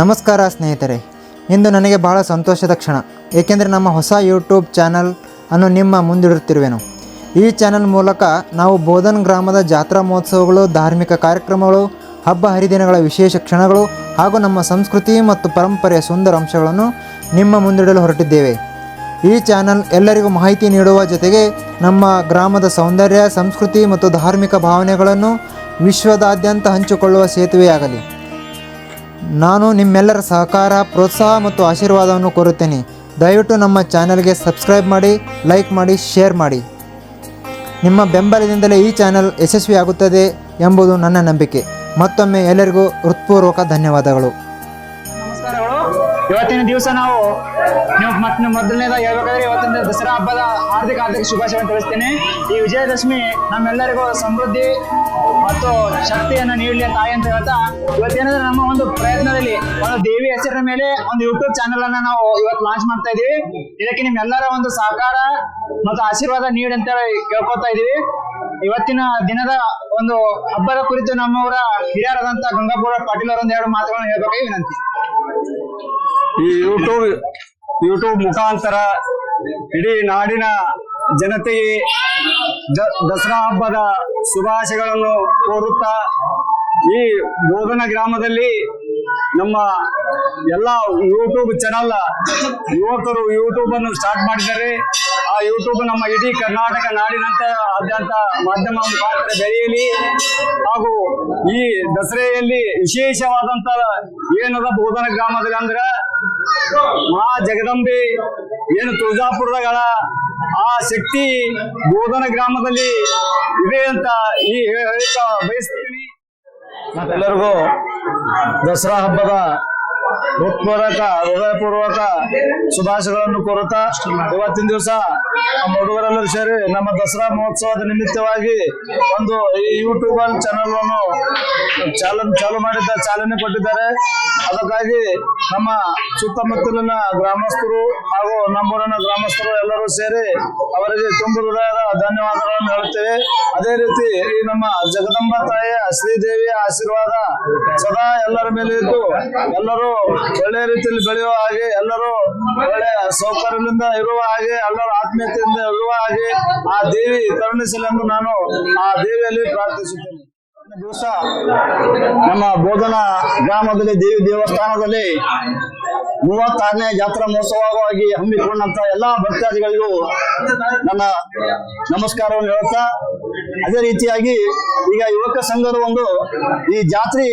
ನಮಸ್ಕಾರ ಸ್ನೇಹಿತರೆ. ಇಂದು ನನಗೆ ಬಹಳ ಸಂತೋಷದ ಕ್ಷಣ. ಏಕೆಂದರೆ ನಮ್ಮ ಹೊಸ ಯೂಟ್ಯೂಬ್ ಚಾನಲ್ ಅನ್ನು ನಿಮ್ಮ ಮುಂದಿಡುತ್ತಿರುವೆನು. ಈ ಚಾನಲ್ ಮೂಲಕ ನಾವು ಬೋಧನ್ ಗ್ರಾಮದ ಜಾತ್ರಾ ಮಹೋತ್ಸವಗಳು, ಧಾರ್ಮಿಕ ಕಾರ್ಯಕ್ರಮಗಳು, ಹಬ್ಬ ಹರಿದಿನಗಳ ವಿಶೇಷ ಕ್ಷಣಗಳು ಹಾಗೂ ನಮ್ಮ ಸಂಸ್ಕೃತಿ ಮತ್ತು ಪರಂಪರೆಯ ಸುಂದರ ಅಂಶಗಳನ್ನು ನಿಮ್ಮ ಮುಂದಿಡಲು ಹೊರಟಿದ್ದೇವೆ. ಈ ಚಾನಲ್ ಎಲ್ಲರಿಗೂ ಮಾಹಿತಿ ನೀಡುವ ಜೊತೆಗೆ ನಮ್ಮ ಗ್ರಾಮದ ಸೌಂದರ್ಯ, ಸಂಸ್ಕೃತಿ ಮತ್ತು ಧಾರ್ಮಿಕ ಭಾವನೆಗಳನ್ನು ವಿಶ್ವದಾದ್ಯಂತ ಹಂಚಿಕೊಳ್ಳುವ ಸೇತುವೆಯಾಗಲಿ. ನಾನು ನಿಮ್ಮೆಲ್ಲರ ಸಹಕಾರ, ಪ್ರೋತ್ಸಾಹ ಮತ್ತು ಆಶೀರ್ವಾದವನ್ನು ಕೋರುತ್ತೇನೆ. ದಯವಿಟ್ಟು ನಮ್ಮ ಚಾನೆಲ್ಗೆ ಸಬ್ಸ್ಕ್ರೈಬ್ ಮಾಡಿ, ಲೈಕ್ ಮಾಡಿ, ಶೇರ್ ಮಾಡಿ. ನಿಮ್ಮ ಬೆಂಬಲದಿಂದಲೇ ಈ ಚಾನಲ್ ಯಶಸ್ವಿಯಾಗುತ್ತದೆ ಎಂಬುದು ನನ್ನ ನಂಬಿಕೆ. ಮತ್ತೊಮ್ಮೆ ಎಲ್ಲರಿಗೂ ಹೃತ್ಪೂರ್ವಕ ಧನ್ಯವಾದಗಳು. ಇವತ್ತಿನ ದಿವಸ ನಾವು ನೀವು ಮತ್ತೆ ಮೊದಲನೇದಾಗಿ ಹೇಳ್ಬೇಕಾದ್ರೆ ಇವತ್ತಿನ ದಸರಾ ಹಬ್ಬದ ಹಾರ್ದಿಕ ಹಾರ್ದಿಕ ಶುಭಾಶಯ ತಿಳಿಸ್ತೇನೆ. ಈ ವಿಜಯದಶಮಿ ನಮ್ಮೆಲ್ಲರಿಗೂ ಸಮೃದ್ಧಿ ಮತ್ತು ಶಕ್ತಿಯನ್ನು ನೀಡಲಿ ತಾಯಿ ಅಂತ ಹೇಳ್ತಾ, ಇವತ್ತೇನಂದ್ರೆ ನಮ್ಮ ಒಂದು ಪ್ರಯತ್ನದಲ್ಲಿ ಒಂದು ದೇವಿ ಹೆಸರಿನ ಮೇಲೆ ಒಂದು ಯೂಟ್ಯೂಬ್ ಚಾನೆಲ್ ಅನ್ನ ನಾವು ಇವತ್ತು ಲಾಂಚ್ ಮಾಡ್ತಾ ಇದೀವಿ ಇದಕ್ಕೆ ನಿಮ್ಮೆಲ್ಲರ ಒಂದು ಸಹಕಾರ ಮತ್ತು ಆಶೀರ್ವಾದ ನೀಡಿ ಅಂತ ಹೇಳಿ ಕೇಳ್ಕೊತಾ ಇದೀವಿ ಇವತ್ತಿನ ದಿನದ ಒಂದು ಹಬ್ಬದ ಕುರಿತು ನಮ್ಮವರ ಹಿರಿಯರಾದಂತ ಗಂಗಾಪುರ ಪಾಟೀಲ್ ಅವರೊಂದು ಎರಡು ಮಾತುಗಳನ್ನು ಹೇಳ್ಬೇಕಾಗಿ ವಿನಂತಿ. ಈ ಯೂಟ್ಯೂಬ್ ಯೂಟ್ಯೂಬ್ ಮುಖಾಂತರ ಇಡೀ ನಾಡಿನ ಜನತೆಗೆ ದಸರಾ ಹಬ್ಬದ ಶುಭಾಶಯಗಳನ್ನು ಕೋರುತ್ತಾ ಈ ಬೋಧನ ಗ್ರಾಮದಲ್ಲಿ ನಮ್ಮ ಎಲ್ಲ ಯೂಟ್ಯೂಬ್ ಚಾನಲ್ ಯುವಕರು ಯೂಟ್ಯೂಬ್ ಅನ್ನು ಸ್ಟಾರ್ಟ್ ಮಾಡಿದ್ದಾರೆ. ಆ ಯೂಟ್ಯೂಬ್ ನಮ್ಮ ಇಡೀ ಕರ್ನಾಟಕ ನಾಡಿನಂತ ಆದ್ಯಂತ ಮಾಧ್ಯಮ ಮುಖಾಂತರ ಬೆಳೆಯಲಿ. ಹಾಗೂ ಈ ದಸರೆಯಲ್ಲಿ ವಿಶೇಷವಾದಂತ ಏನದ ಬೋಧನ ಗ್ರಾಮದಲ್ಲಿ ಅಂದ್ರೆ ಮಹಾ ಜಗದಂಬೆ, ಏನು ತುಳಜಾಪುರದಗಳ ಆ ಶಕ್ತಿ ಬೋಧನ ಗ್ರಾಮದಲ್ಲಿ ಇದೆ ಅಂತ ಈ ಹೇಳ್ತಾ ಬಯಸ್ತೀನಿ. ಮತ್ತೆಲ್ಲರಿಗೂ ದಸರಾ ಹಬ್ಬದ ಹೃತ್ಪೂರ್ವಕ, ಹೃದಯಪೂರ್ವಕ ಶುಭಾಶಯಗಳನ್ನು ಕೋರುತ್ತಾ, ಇವತ್ತಿನ ದಿವಸ ನಮ್ಮ ಹುಡುಗರೆಲ್ಲರೂ ಸೇರಿ ನಮ್ಮ ದಸರಾ ಮಹೋತ್ಸವದ ನಿಮಿತ್ತವಾಗಿ ಒಂದು ಯೂಟ್ಯೂಬ್ ಚಾನಲ್ ಅನ್ನು ಚಾಲನ್ ಚಾಲು ಮಾಡಿದ್ದ, ಚಾಲನೆ ಕೊಟ್ಟಿದ್ದಾರೆ. ಅದಕ್ಕಾಗಿ ನಮ್ಮ ಸುತ್ತಮುತ್ತಲಿನ ಗ್ರಾಮಸ್ಥರು ಹಾಗೂ ನಮ್ಮೂರಿನ ಗ್ರಾಮಸ್ಥರು ಎಲ್ಲರೂ ಸೇರಿ ಅವರಿಗೆ ತುಂಬ ಹೃದಯದ ಧನ್ಯವಾದಗಳನ್ನು ಹೇಳುತ್ತೇವೆ. ಅದೇ ರೀತಿ ಈ ನಮ್ಮ ಜಗದಂಬ ತಾಯಿಯ ಶ್ರೀದೇವಿಯ ಆಶೀರ್ವಾದ ಸದಾ ಎಲ್ಲರ ಮೇಲೆ ಇದ್ದು ಎಲ್ಲರೂ ಒಳ್ಳೆಯ ರೀತಿಯಲ್ಲಿ ಬೆಳೆಯುವ ಹಾಗೆ, ಎಲ್ಲರೂ ಒಳ್ಳೆಯ ಸೌಕರ್ಯದಿಂದ ಇರುವ ಹಾಗೆ ಎಲ್ಲರೂ ಆತ್ಮೀಯತೆಯಿಂದ ಇರುವ ಹಾಗೆ ಆ ದೇವಿ ಕರುಣಿಸಲೆಂದು ನಾನು ಆ ದೇವಿಯಲ್ಲಿ ಪ್ರಾರ್ಥಿಸುತ್ತೇನೆ ದಿವಸ ನಮ್ಮ ಬೋಧನ ಗ್ರಾಮದಲ್ಲಿ ದೇವಿ ದೇವಸ್ಥಾನದಲ್ಲಿ ಮೂವತ್ತಾರನೇ ಜಾತ್ರಾ ಮಹೋತ್ಸವವಾಗಿ ಹಮ್ಮಿಕೊಂಡಂತ ಎಲ್ಲಾ ಭಕ್ತಾದಿಗಳಿಗೂ ನನ್ನ ನಮಸ್ಕಾರವನ್ನು ಹೇಳ್ತಾ ಅದೇ ರೀತಿಯಾಗಿ ಈಗ ಯುವಕ ಸಂಘದ ಒಂದು ಈ ಜಾತ್ರೆ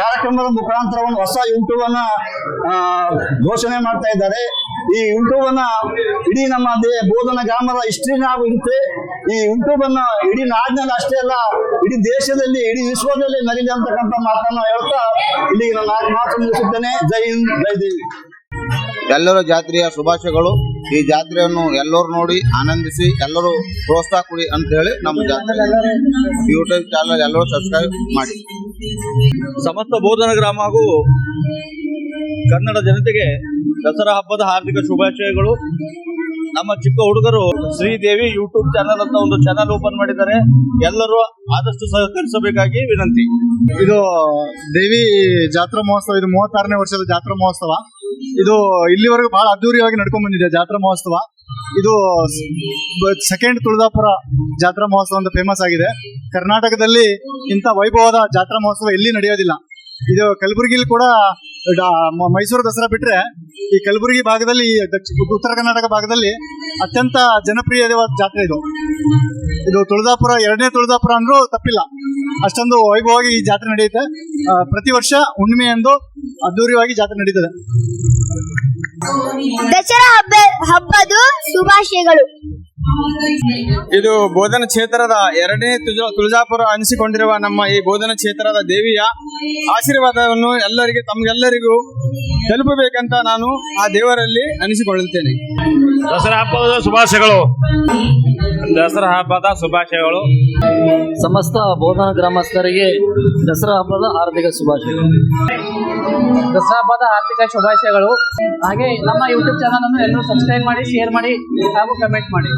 ಕಾರ್ಯಕ್ರಮದ ಮುಖಾಂತರ ಒಂದು ಹೊಸ ಯೂಟ್ಯೂಬ್ ಅನ್ನ ಘೋಷಣೆ ಮಾಡ್ತಾ ಇದ್ದಾರೆ. ಈ ಯೂಟ್ಯೂಬ್ ಅನ್ನ ಇಡೀ ನಮ್ಮ ಬೋಧನ ಗ್ರಾಮದ ಹಿಸ್ಟ್ರಿನ ಆಗುತ್ತೆ ಈ ಯೂಟ್ಯೂಬ್ ಅನ್ನ ಇಡೀ ನಾಡಿನಲ್ಲಿ ಅಷ್ಟೇ ಅಲ್ಲ, ಇಡೀ ದೇಶದಲ್ಲಿ, ಇಡೀ ವಿಶ್ವದಲ್ಲಿ ನಡೀಲಿ ಅಂತಕ್ಕಂಥ ಮಾತನ್ನ ಹೇಳ್ತಾ ಇಲ್ಲಿ ನಾನು ಮಾತು ಮುಗಿಸುತ್ತೇನೆ. ಜೈ ಹಿಂದ್, ಜೈ ದೇವಿ ಎಲ್ಲರ ಜಾತ್ರೆಯ ಶುಭಾಶಯಗಳು. ಈ ಜಾತ್ರೆಯನ್ನು ಎಲ್ಲರೂ ನೋಡಿ ಆನಂದಿಸಿ ಎಲ್ಲರೂ ಪ್ರೋತ್ಸಾಹ ಕೊಡಿ ಅಂತ ಹೇಳಿ ನಮ್ಮ ಜಾತ್ರೆ. ಯೂಟ್ಯೂಬ್ ಚಾನಲ್ ಎಲ್ಲರೂ ಸಬ್ಸ್ಕ್ರೈಬ್ ಮಾಡಿ. ಸಮಸ್ತ ಬೋಧನ ಗ್ರಾಮ ಹಾಗೂ ಕನ್ನಡ ಜನತೆಗೆ ದಸರಾ ಹಬ್ಬದ ಹಾರ್ದಿಕ ಶುಭಾಶಯಗಳು. ನಮ್ಮ ಚಿಕ್ಕ ಹುಡುಗರು ಶ್ರೀದೇವಿ ಯೂಟ್ಯೂಬ್ ಚಾನಲ್ ಅಂತ ಒಂದು ಚಾನಲ್ ಓಪನ್ ಮಾಡಿದ್ದಾರೆ. ಎಲ್ಲರೂ ಆದಷ್ಟು ಸಹಕರಿಸಬೇಕಾಗಿ ವಿನಂತಿ. ಇದು ದೇವಿ ಜಾತ್ರಾ ಮಹೋತ್ಸವ ಇದು ಮೂವತ್ತಾರನೇ ವರ್ಷದ ಜಾತ್ರಾ ಮಹೋತ್ಸವ. ಇದು ಇಲ್ಲಿವರೆಗೂ ಬಹಳ ಅದ್ದೂರಿಯಾಗಿ ನಡ್ಕೊಂಡ್ ಬಂದಿದೆ ಜಾತ್ರಾ ಮಹೋತ್ಸವ. ಇದು ಸೆಕೆಂಡ್ ತುಳದಾಪುರ ಜಾತ್ರಾ ಮಹೋತ್ಸವ ಅಂತ ಫೇಮಸ್ ಆಗಿದೆ. ಕರ್ನಾಟಕದಲ್ಲಿ ಇಂಥ ವೈಭವದ ಜಾತ್ರಾ ಮಹೋತ್ಸವ ಎಲ್ಲಿ ನಡೆಯೋದಿಲ್ಲ. ಇದು ಕಲಬುರಗಿಲಿ ಕೂಡ ಮೈಸೂರು ದಸರಾ ಬಿಟ್ರೆ ಈ ಕಲಬುರಗಿ ಭಾಗದಲ್ಲಿ ಉತ್ತರ ಕರ್ನಾಟಕ ಭಾಗದಲ್ಲಿ ಅತ್ಯಂತ ಜನಪ್ರಿಯವಾದ ಜಾತ್ರೆ ಇದು. ಇದು ತುಳಜಾಪುರ ಎರಡನೇ ತುಳಜಾಪುರ ಅಂದ್ರೂ ತಪ್ಪಿಲ್ಲ. ಅಷ್ಟೊಂದು ವೈಭವವಾಗಿ ಈ ಜಾತ್ರೆ ನಡೆಯುತ್ತೆ. ಪ್ರತಿ ವರ್ಷ ಹುಣ್ಣಿಮೆಯಂದು ಅದ್ದೂರಿಯಾಗಿ ಜಾತ್ರೆ ನಡೀತದೆ. ದಸರಾ ಹಬ್ಬ ಹಬ್ಬದ ಶುಭಾಶಯಗಳು. ಇದು ಬೋಧನ ಕ್ಷೇತ್ರದ ಎರಡನೇ ತುಜ- ತುಳಜಾಪುರ ಅನಿಸಿಕೊಂಡಿರುವ ನಮ್ಮ ಈ ಬೋಧನ ಕ್ಷೇತ್ರದ ದೇವಿಯ ಆಶೀರ್ವಾದವನ್ನು ಎಲ್ಲರಿಗೆ ತಮಗೆಲ್ಲರಿಗೂ ತಲುಪಬೇಕಂತ ನಾನು ಆ ದೇವರಲ್ಲಿ ಅನಿಸಿಕೊಳ್ಳುತ್ತೇನೆ. ದಸರಾ ಹಬ್ಬದ ಶುಭಾಶಯಗಳು. ದಸರಾ ಹಬ್ಬದ ಶುಭಾಶಯಗಳು. ಸಮಸ್ತ ಬೋಧನ ಗ್ರಾಮಸ್ಥರಿಗೆ ದಸರಾ ಹಬ್ಬದ ಆರ್ಥಿಕ ಶುಭಾಶಯಗಳು. ದಸರಾ ಹಬ್ಬದ ಆರ್ಥಿಕ ಶುಭಾಶಯಗಳು. ಹಾಗೆ ನಮ್ಮ ಯೂಟ್ಯೂಬ್ ಚಾನಲ್ ಅನ್ನು ಎಲ್ಲರೂ ಸಬ್ಸ್ಕ್ರೈಬ್ ಮಾಡಿ ಶೇರ್ ಮಾಡಿ ಹಾಗೂ ಕಮೆಂಟ್ ಮಾಡಿ.